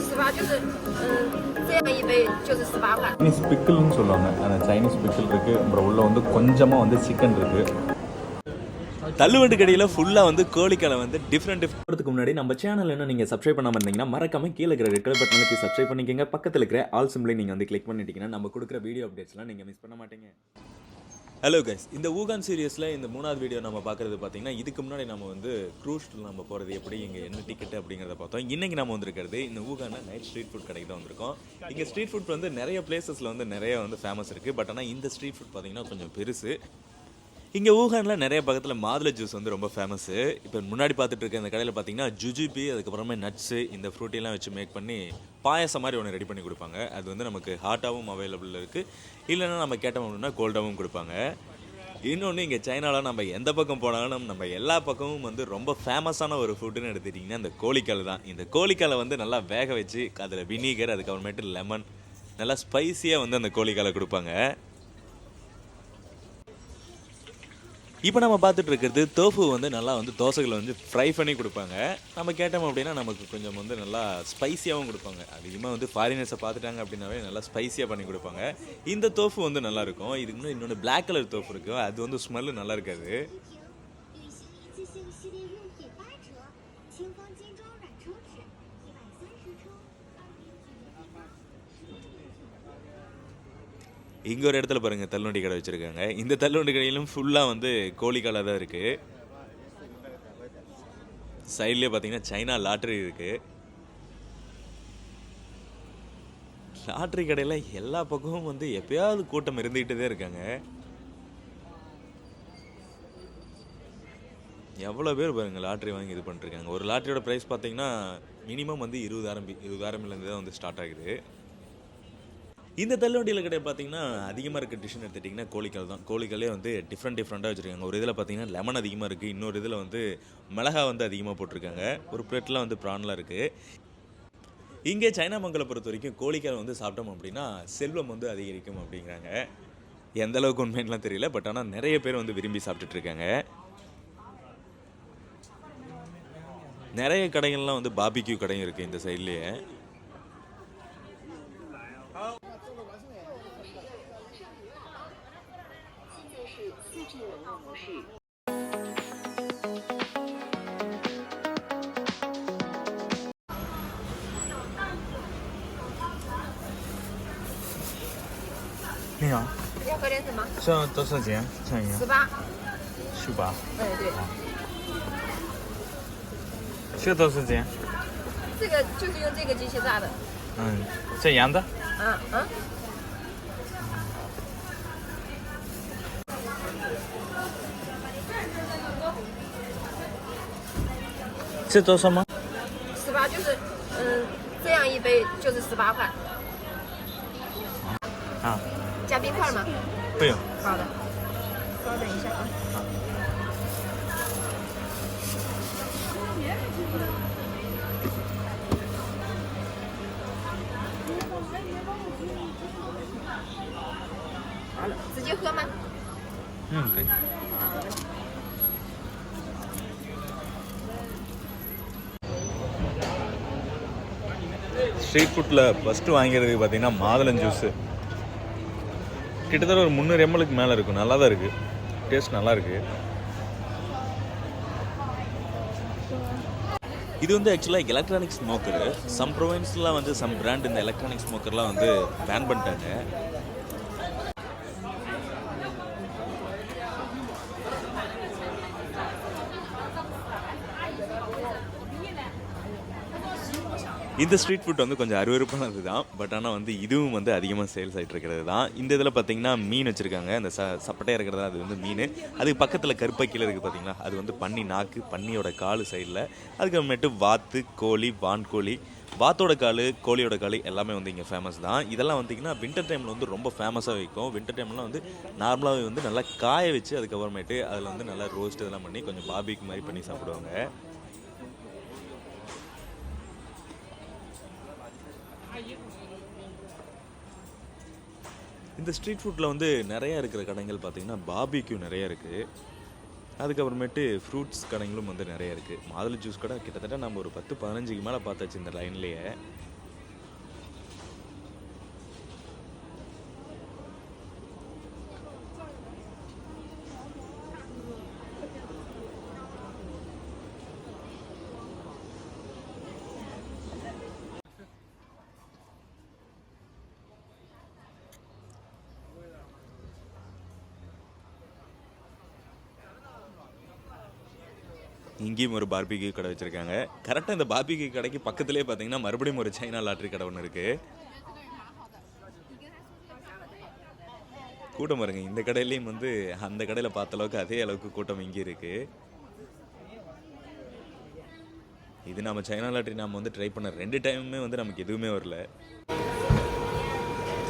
十八就是，嗯，这样一杯就是十八块。 Chinese பிக்கிள்னு சொல்லுவாங்க அந்த Chinese pickle இருக்குது அப்புறம் உள்ள வந்து கொஞ்சமாக வந்து சிக்கன் இருக்குது தள்ளுவண்டி கடையில் ஃபுல்லாக வந்து கோழிக்கலை வந்து டிஃப்ரெண்ட் டிஃப்ரெண்ட்டுக்கு முன்னாடி நம்ம சேனல் என்ன நீங்கள் சப்ஸ்கிரைப் பண்ணாமல் இருந்தீங்கன்னா மறக்காம கீழே இருக்கிற ரெட் கலர் பட்டனுக்கு சப்ஸ்கிரைப் பண்ணிக்கோங்க பக்கத்தில் இருக்கிற ஆல் சிம்பிளை நீங்கள் வந்து கிளிக் பண்ணிட்டீங்கன்னா நம்ம கொடுக்குற வீடியோ அப்டேட்ஸ்லாம் நீங்கள் மிஸ் பண்ண மாட்டீங்க ஹலோ கைஸ் இந்த ஊகான் சீரியஸில் இந்த மூணாவது வீடியோ நம்ம பார்க்குறது பார்த்தீங்கன்னா இதுக்கு முன்னாடி நம்ம வந்து க்ரூஸ் நம்ம போகிறது எப்படி இங்கே என்ன டிக்கெட் அப்படிங்கிறத பார்த்தோம். இன்றைக்கி நம்ம வந்திருக்கிறது இந்த ஊகானில் நைட் ஸ்ட்ரீட் ஃபுட் கடைக்கு தான் வந்திருக்கோம். இங்கே ஸ்ட்ரீட் ஃபுட் வந்து நிறைய பிளேசஸில் வந்து நிறைய வந்து ஃபேமஸ் இருக்குது பட் ஆனால் இந்த ஸ்ட்ரீட் ஃபுட் பார்த்தீங்கன்னா கொஞ்சம் பெருசு. இங்கே ஊகானில் நிறைய பக்கத்தில் மாதுளை ஜூஸ் வந்து ரொம்ப ஃபேமஸ்ஸு இப்போ முன்னாடி பார்த்துட்டு இருக்க இந்த கடையில் பார்த்தீங்கன்னா ஜுஜிபி அதுக்கப்புறமே நட்ஸு இந்த ஃப்ரூட்டிலாம் வச்சு மேக் பண்ணி பாயசம் மாதிரி ஒன்று ரெடி பண்ணி கொடுப்பாங்க. அது வந்து நமக்கு ஹாட்டாகவும் அவைலபிள் இருக்குது இல்லைன்னா நம்ம கேட்டோம் அப்படின்னா கோல்டாகவும் கொடுப்பாங்க. இன்னொன்று இங்கே சைனாவில் நம்ம எந்த பக்கம் போனாலும் நம்ம எல்லா பக்கமும் வந்து ரொம்ப ஃபேமஸான ஒரு ஃபுட்டுன்னு எடுத்துட்டிங்கன்னா இந்த கோழிக்கால் தான். இந்த கோழிக்காலை வந்து நல்லா வேக வச்சு அதில் வினிகர் அதுக்கப்புறமேட்டு லெமன் நல்லா ஸ்பைசியாக வந்து அந்த கோழிக்காலை கொடுப்பாங்க. இப்போ நம்ம பார்த்துட்டு இருக்கிறது தோஃபு வந்து நல்லா வந்து தோசைகளை வந்து ஃப்ரை பண்ணி கொடுப்பாங்க. நம்ம கேட்டோம் அப்படின்னா நமக்கு கொஞ்சம் வந்து நல்லா ஸ்பைசியாகவும் கொடுப்பாங்க. அதிகமாக வந்து ஃபாரினர்ஸை பார்த்துட்டாங்க அப்படின்னாவே நல்லா ஸ்பைசியாக பண்ணி கொடுப்பாங்க. இந்த தோஃபு வந்து நல்லாயிருக்கும் இதுக்கு முன்னாடி இன்னொன்று பிளாக் கலர் தோஃபு இருக்கும் அது வந்து ஸ்மெல்லு நல்லா இருக்காது. இங்கே ஒரு இடத்துல பாருங்கள் தள்ளுவண்டி கடை வச்சுருக்காங்க. இந்த தள்ளுவண்டி கடையிலும் ஃபுல்லாக வந்து கோழிக்காலாக தான் இருக்குது சைட்லேயே பார்த்தீங்கன்னா சைனா லாட்ரி இருக்குது லாட்ரி கடையில் எல்லா பக்கமும் வந்து எப்பயாவது கூட்டம் இருந்துகிட்டே தான் இருக்காங்க. எவ்வளோ பேர் பாருங்க லாட்ரி வாங்கி இது பண்ணிருக்காங்க ஒரு லாட்ரியோட ப்ரைஸ் பார்த்தீங்கன்னா மினிமம் வந்து இருபதாயிரம் இருபதாயிரம்லேருந்து தான் வந்து ஸ்டார்ட் ஆகுது. இந்த தள்ளுவண்டியில் கடை பார்த்தீங்கன்னா அதிகமாக இருக்க டிஷ்ஷன் எடுத்துட்டிங்கன்னா கோழிக்கால் தான். கோழிக்காலே வந்து டிஃப்ரெண்ட் டிஃப்ரெண்ட்டாக வச்சுருக்காங்க. ஒரு இதில் பார்த்தீங்கன்னா லெமன் அதிகமாக இருக்குது இன்னொரு இதில் வந்து மிளகா வந்து அதிகமாக போட்டிருக்காங்க. ஒரு பிளேட்டில் வந்து ப்ரான்லாம் இருக்குது இங்கே சைனா மங்களை பொறுத்த வரைக்கும் கோழிக்கால் வந்து சாப்பிட்டோம் அப்படின்னா செல்வம் வந்து அதிகரிக்கும் அப்படிங்கிறாங்க. எந்த அளவுக்கு உண்மைன்லாம் தெரியல. பட் ஆனால் நிறைய பேர் வந்து விரும்பி சாப்பிட்டுட்ருக்காங்க நிறைய கடைகள்லாம் வந்து பாபிக்யூ கடையும் இருக்குது இந்த சைட்லேயே நீ 好，要喝点什么？这多少钱？看一十八。十八。哎，对，这多少钱？这个就是用这个机器榨的。嗯，这羊的。嗯嗯。这多少吗？十八就是，嗯，这样一杯就是十八块，啊，加冰块吗？不用。好的，稍等一下啊。好了，直接喝吗？嗯，可以。ஸ்ட்ரீட் ஃபுட்டில் ஃபஸ்ட்டு வாங்கிறது பார்த்தீங்கன்னா மாதுளம் ஜூஸு கிட்டத்தட்ட ஒரு முந்நூறு எம்எலுக்கு மேலே இருக்கும் நல்லா தான் இருக்குது டேஸ்ட் நல்லா இருக்குது இது வந்து ஆக்சுவலாக எலக்ட்ரானிக் ஸ்மோக்கரு சம் ப்ரொவின்ஸ்லாம் வந்து சம் பிராண்ட் இந்த எலக்ட்ரானிக் ஸ்மோக்கர்லாம் வந்து பேன் பண்ணிட்டாங்க. இந்த ஸ்ட்ரீட் ஃபுட் வந்து கொஞ்சம் அருவறுப்பானது தான் பட் ஆனால் வந்து இதுவும் வந்து அதிகமாக சேல்ஸ் ஆகிட்டு இருக்கிறது தான் இந்த இதில் பார்த்தீங்கன்னா மீன் வச்சுருக்காங்க. அந்த ச சப்பட்டையாக இருக்கிறதா அது வந்து மீன். அதுக்கு பக்கத்தில் கருப்பை கீழே இருக்குது பார்த்தீங்களா அது வந்து பன்னி நாக்கு பன்னியோட கால் சைடில் அதுக்கப்புறமேட்டு வாத்து கோழி வான்கோழி வாத்தோட கால் கோழியோட கால் எல்லாமே வந்து இங்கே ஃபேமஸ் தான். இதெல்லாம் வந்தீங்கன்னா வின்டர் டைமில் வந்து ரொம்ப ஃபேமஸாக வைக்கும். வின்டர் டைம்லாம் வந்து நார்மலாகவே வந்து நல்லா காய வச்சு அதுக்கப்புறமேட்டு அதில் வந்து நல்லா ரோஸ்ட் இதெல்லாம் பண்ணி கொஞ்சம் பாபிக்கு மாதிரி பண்ணி சாப்பிடுவாங்க. இந்த ஸ்ட்ரீட் ஃபுட்டில் வந்து நிறைய இருக்கிற கடைகள் பார்த்திங்கன்னா பாபிக்யூ நிறைய இருக்குது அதுக்கப்புறமேட்டு ஃப்ரூட்ஸ் கடைகளும் வந்து நிறைய இருக்குது மாதுளை ஜூஸ் கடை கிட்டத்தட்ட நம்ம ஒரு பத்து பதினஞ்சுக்கு மேலே பார்த்தாச்சு இந்த லைன்லேயே இங்கேயும் ஒரு பார்பிக்யூ கடை வச்சுருக்காங்க. கரெக்டாக இந்த பார்பிக்யூ கடைக்கு பக்கத்துலேயே பார்த்தீங்கன்னா மறுபடியும் ஒரு சைனா லாட்ரி கடை ஒன்று இருக்குது கூட்டம் பாருங்க இந்த கடையிலையும் வந்து அந்த கடையில் பார்த்த அளவுக்கு அதே அளவுக்கு கூட்டம் இங்கே இருக்குது இது நம்ம சைனா லாட்ரி நம்ம வந்து ட்ரை பண்ண ரெண்டு டைமுமே வந்து நமக்கு எதுவுமே வரல.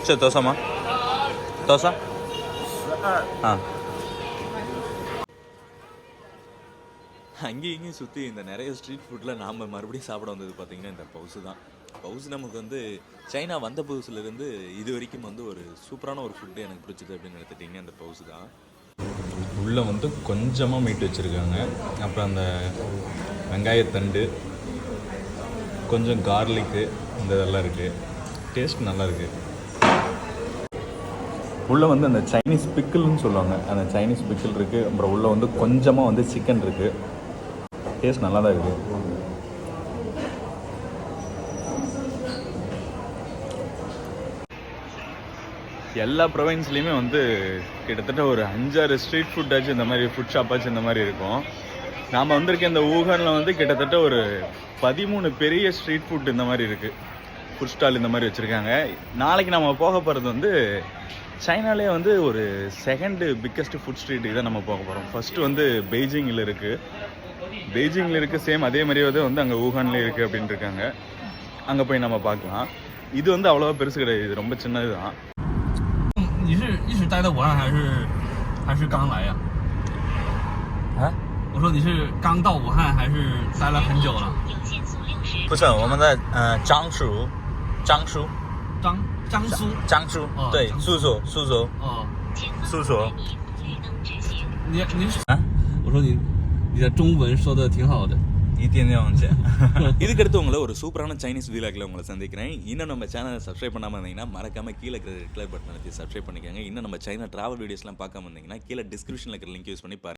சரி தோசாமா தோசா? ஆ. அங்கேயும் இங்கேயும் சுற்றி இந்த நிறைய ஸ்ட்ரீட் ஃபுட்டில் நாம் மறுபடியும் சாப்பிட வந்தது பார்த்திங்கன்னா இந்த பவுசு தான். பவுஸ் நமக்கு வந்து சைனா வந்த புதுசுலேருந்து இது வரைக்கும் வந்து ஒரு சூப்பரான ஒரு ஃபுட்டு எனக்கு பிடிச்சது அப்படின்னு எடுத்துட்டிங்கன்னா அந்த பவுசு தான். உள்ளே வந்து கொஞ்சமாக மீட் வச்சுருக்காங்க. அப்புறம் அந்த வெங்காயத்தண்டு கொஞ்சம் கார்லிக்கு இந்த இதெல்லாம் இருக்குது டேஸ்ட் நல்லா இருக்குது உள்ளே வந்து அந்த சைனீஸ் பிக்கிள்னு சொல்லுவாங்க. அந்த சைனீஸ் பிக்கிள் இருக்குது அப்புறம் உள்ளே வந்து கொஞ்சமாக வந்து சிக்கன் இருக்குது டேஸ்ட் நல்லா தான் இருக்குது. எல்லா ப்ரொவின்ஸ்லேயுமே வந்து கிட்டத்தட்ட ஒரு அஞ்சாறு ஸ்ட்ரீட் ஃபுட்டாச்சும் இந்த மாதிரி ஃபுட் ஷாப்பாச்சும் இந்த மாதிரி இருக்கும். நாம் வந்திருக்க இந்த ஊகனில் வந்து கிட்டத்தட்ட ஒரு பதிமூணு பெரிய ஸ்ட்ரீட் ஃபுட் இந்த மாதிரி இருக்குது ஃபுட் ஸ்டால் இந்த மாதிரி வச்சுருக்காங்க. நாளைக்கு நம்ம போக போகிறது வந்து சைனாலே வந்து ஒரு செகண்டு பிக்கஸ்ட் ஃபுட் ஸ்ட்ரீட் இதை நம்ம போக போகிறோம் ஃபஸ்ட்டு வந்து பெய்ஜிங்கில் இருக்குது பெய்ஜிங்கில் இருக்குது சேம் அதே மாதிரியே வந்து வந்து அங்கே ஊகான்லேயே இருக்குது அப்படின்னு இருக்காங்க அங்கே போய் நம்ம பார்க்கலாம் இது வந்து அவ்வளோவா பெருசு கிடையாது இது ரொம்ப சின்னது தான் 你是一直待在武汉还是还是刚来呀？啊？我说你是刚到武汉还是待了很久了？不是，我们在呃樟树，樟树，张江苏樟树，哦对，樟苏州，苏州，哦，苏州。你你是啊？我说你 你的中文说的挺好的。一定要这样。 இதுக்கடுத்து உங்களை ஒரு சூப்பரான சைனீஸ் வீலாக்கில் உங்களை சந்திக்கிறேன் இன்னும் நம்ம சேனலை சப்ஸ்கிரைப் பண்ணாமல் இருந்தீங்கன்னா மறக்காம கீழே இருக்கிற ரெட் கலர் பட்டன் அழுத்தி சப்ஸ்கிரைப் பண்ணிக்கோங்க இன்னும் நம்ம சைனா ட்ராவல் வீடியோஸ்லாம் பார்க்காம இருந்தீங்கன்னா கீழே டிஸ்கிரிப்ஷனில் இருக்கிற லிங்க் யூஸ் பண்ணி பாருங்க